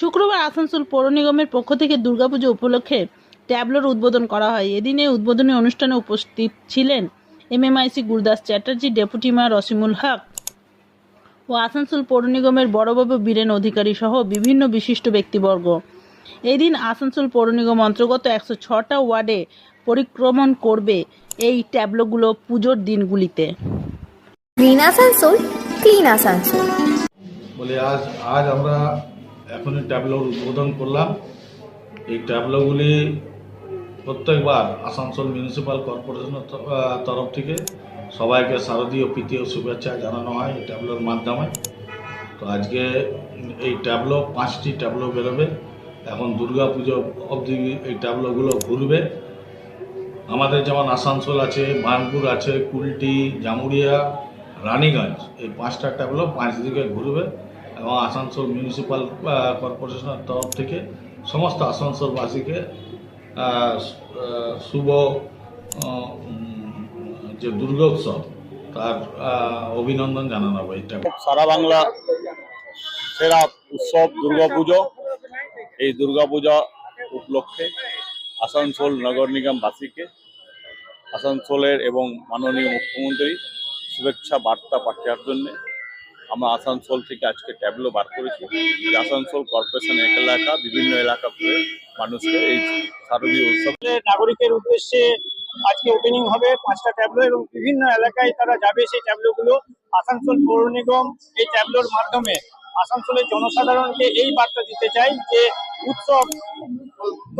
শুক্রবার আসানসোল পৌর নিগমের পক্ষ থেকে দুর্গাপুজো উপলক্ষে ট্যাবলোর উদ্বোধন করা হয়। এদিন এই উদ্বোধনী অনুষ্ঠানে উপস্থিত ছিলেন MMIC Gurdas Chatterjee deputy mayor Asimul Haque ও আসানসোল পৌর নিগমের বড়বাবু বীরেন অধিকারী সহ বিভিন্ন বিশিষ্ট ব্যক্তিবর্গ। এদিন আসানসোল পৌর নিগম অন্তর্গত একশো ছটা ওয়ার্ডে পরিক্রমণ করবে এই ট্যাবলোগুলো পুজোর দিনগুলিতে। Green Asansol clean Asansol. বলে আজ আজ আমরা এখনই ট্যাবলোর উদ্বোধন করলাম। এই ট্যাবলোগুলি প্রত্যেকবার আসানসোল মিউনিসিপ্যাল কর্পোরেশনের তরফ থেকে সবাইকে শারদীয় প্রীতীয় শুভেচ্ছা জানানো হয় এই ট্যাবলোর মাধ্যমে। তো আজকে এই ট্যাবলো, পাঁচটি ট্যাবলো বেরোবে। এখন দুর্গা পুজো অবধি এই ট্যাবলোগুলো ঘুরবে। আমাদের যেমন আসানসোল আছে, বার্নপুর আছে, কুলটি জামুরিয়া রানীগঞ্জ এই পাঁচটা ট্যাবলো পাঁচ দিকে ঘুরবে। এবং আসানসোল মিউনিসিপ্যাল কর্পোরেশনের তরফ থেকে সমস্ত আসানসোলবাসীকে শুভ যে দুর্গোৎসব, তার অভিনন্দন জানানো হবে ট্যাবলো সারা বাংলা সেরা উৎসব দুর্গাপুজো এই দুর্গাপূজা উপলক্ষে আসানসোল নগর নিগমবাসীকে, আসানসোলের এবং মাননীয় মুখ্যমন্ত্রী শুভেচ্ছা বার্তা পাঠানোর জন্য আমরা আসানসোল থেকে আজকে ট্যাবলো বার করেছি। যে আসানসোল কর্পোরেশন এলাকা, বিভিন্ন এলাকা ঘুরে মানুষকে এই শারদীয় উৎসব নাগরিকের উদ্দেশ্যে আজকে ওপেনিং হবে পাঁচটা ট্যাবলো এবং বিভিন্ন এলাকায় তারা যাবে সেই ট্যাবলোগুলো। আসানসোল পৌর নিগম এই ট্যাবলোর মাধ্যমে আসানসোলের জনসাধারণকে এই বার্তা দিতে চাই যে উৎসব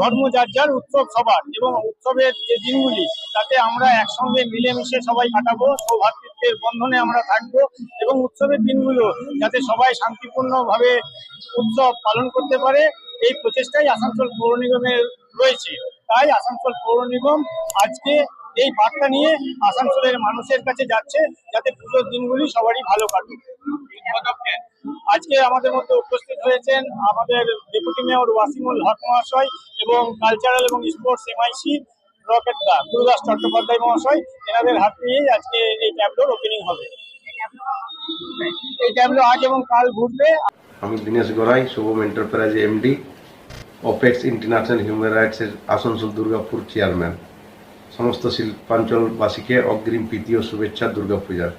ধর্ম যার উৎসব সবার এবং উৎসবের যে দিনগুলি, তাতে আমরা একসঙ্গে মিলেমিশে সবাই কাটাবো সৌভাতৃত্বের বন্ধনে আমরা থাকব এবং উৎসবের দিনগুলো যাতে সবাই শান্তিপূর্ণভাবে উৎসব পালন করতে পারে, এই প্রচেষ্টাই আসানসোল পৌর নিগমের রয়েছে। তাই আসানসোল পৌর নিগম আজকে এই বার্তা নিয়ে আসানসোলের মানুষের কাছে যাচ্ছে, যাতে পুজোর দিনগুলি সবারই ভালো কাটুক। আজকে আমাদের মধ্যে উপস্থিত হয়েছেন আমাদের ডেপুটি মেয়র ওয়াসিমুল হক মহাশয় এবং কালচারাল এবং স্পোর্টস এমআইসি রকেট দা গুরুদাস চট্টোপাধ্যায় মহাশয়। এনাদের হাত নিয়েই আজকে এই ট্যাবলোর ওপেনিং হবে। এই ট্যাবলো আজ এবং কাল ঘুরবে। আমি Dinesh Garai, Shubham enterprise MD Apex international human রাইটসের Asansol Durgapur chairman সমস্ত শিল্পাঞ্চলবাসীকে অগ্রিম প্রীতি ও শুভেচ্ছা দুর্গাপূজার।